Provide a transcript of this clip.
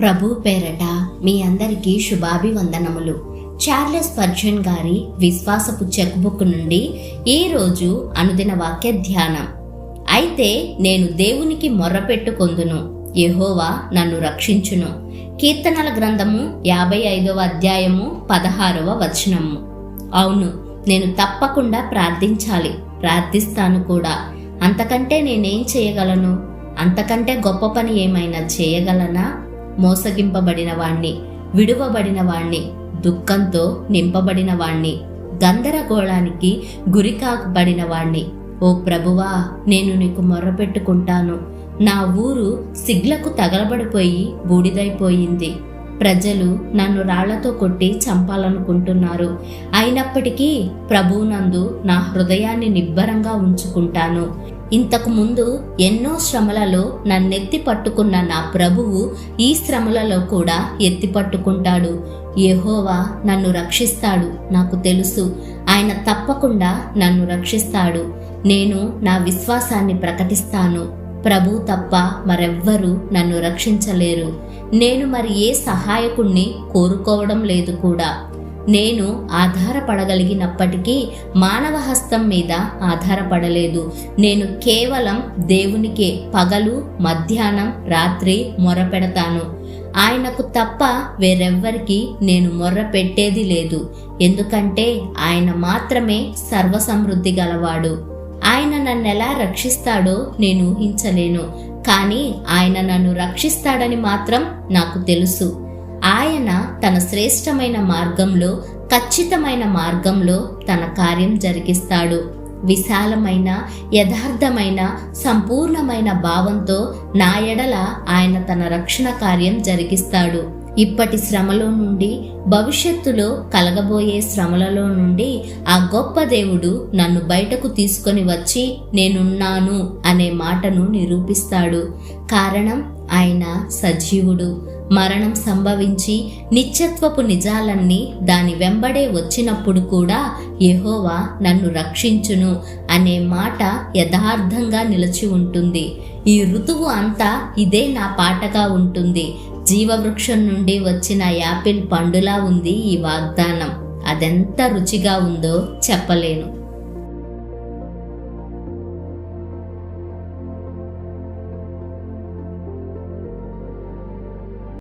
ప్రభు పేరట మీ అందరికీ శుభాభివందనములు. చార్లెస్ పర్జన్ గారి విశ్వాసపు చెక్ బుక్ నుండి ఈ రోజు అనుదిన వాక్య ధ్యానం. అయితే నేను దేవునికి మొర్రపెట్టుకొందును యహోవా నన్ను రక్షించును. కీర్తనల గ్రంథము యాభై ఐదవ అధ్యాయము పదహారవ వచనము. అవును నేను తప్పకుండా ప్రార్థించాలి ప్రార్థిస్తాను కూడా. అంతకంటే నేనేం చేయగలను? అంతకంటే గొప్ప పని ఏమైనా చేయగలనా? మోసగింపబడిన వాణ్ణి విడువబడిన వాణ్ణి దుఃఖంతో నింపబడిన వాణ్ణి గందరగోళానికి గురికాకబడిన వాణ్ణి ఓ ప్రభువా నేను నీకు మొర్రపెట్టుకుంటాను నా ఊరు సిగ్లకు తగలబడిపోయి బూడిదైపోయింది. ప్రజలు నన్ను రాళ్ళతో కొట్టి చంపాలనుకుంటున్నారు. అయినప్పటికీ ప్రభువునందు నా హృదయాన్ని నిబ్బరంగా ఉంచుకుంటాను. ఇంతకు ముందు ఎన్నో శ్రమలలో నన్నెత్తి పట్టుకున్న నా ప్రభువు ఈ శ్రమలలో కూడా ఎత్తి పట్టుకుంటాడు. యహోవా నన్ను రక్షిస్తాడు నాకు తెలుసు. ఆయన తప్పకుండా నన్ను రక్షిస్తాడు. నేను నా విశ్వాసాన్ని ప్రకటిస్తాను. ప్రభు తప్ప మరెవ్వరూ నన్ను రక్షించలేరు. నేను మరి ఏ సహాయకుణ్ణి కోరుకోవడం లేదు కూడా. నేను ఆధారపడగలిగినప్పటికీ మానవ హస్తం మీద ఆధారపడలేదు. నేను కేవలం దేవునికే పగలు మధ్యాహ్నం రాత్రి మొరపెడతాను. ఆయనకు తప్ప వేరెవ్వరికి నేను మొర్ర పెట్టేది లేదు. ఎందుకంటే ఆయన మాత్రమే సర్వసమృద్ధి గలవాడు. ఆయన నన్ను ఎలా రక్షిస్తాడో నేను ఊహించలేను. కానీ ఆయన నన్ను రక్షిస్తాడని మాత్రం నాకు తెలుసు. ఆయన తన శ్రేష్టమైన మార్గంలో ఖచ్చితమైన మార్గంలో తన కార్యం జరిగిస్తాడు. విశాలమైన యథార్థమైన సంపూర్ణమైన భావంతో నా ఎడల ఆయన తన రక్షణ కార్యం జరిగిస్తాడు. ఇప్పటి శ్రమలో నుండి భవిష్యత్తులో కలగబోయే శ్రమలలో నుండి ఆ గొప్ప దేవుడు నన్ను బయటకు తీసుకొని వచ్చి నేనున్నాను అనే మాటను నిరూపిస్తాడు. కారణం ఆయన సజీవుడు. మరణం సంభవించి నిత్యత్వపు నిజాలన్నీ దాని వెంబడే వచ్చినప్పుడు కూడా యహోవా నన్ను రక్షించును అనే మాట యథార్థంగా నిలిచి ఉంటుంది. ఈ ఋతువు అంతా ఇదే నా పాటగా ఉంటుంది. జీవవృక్షం నుండి వచ్చిన యాపిల్ పండులా ఉంది ఈ వాగ్దానం. అదెంత రుచిగా ఉందో చెప్పలేను.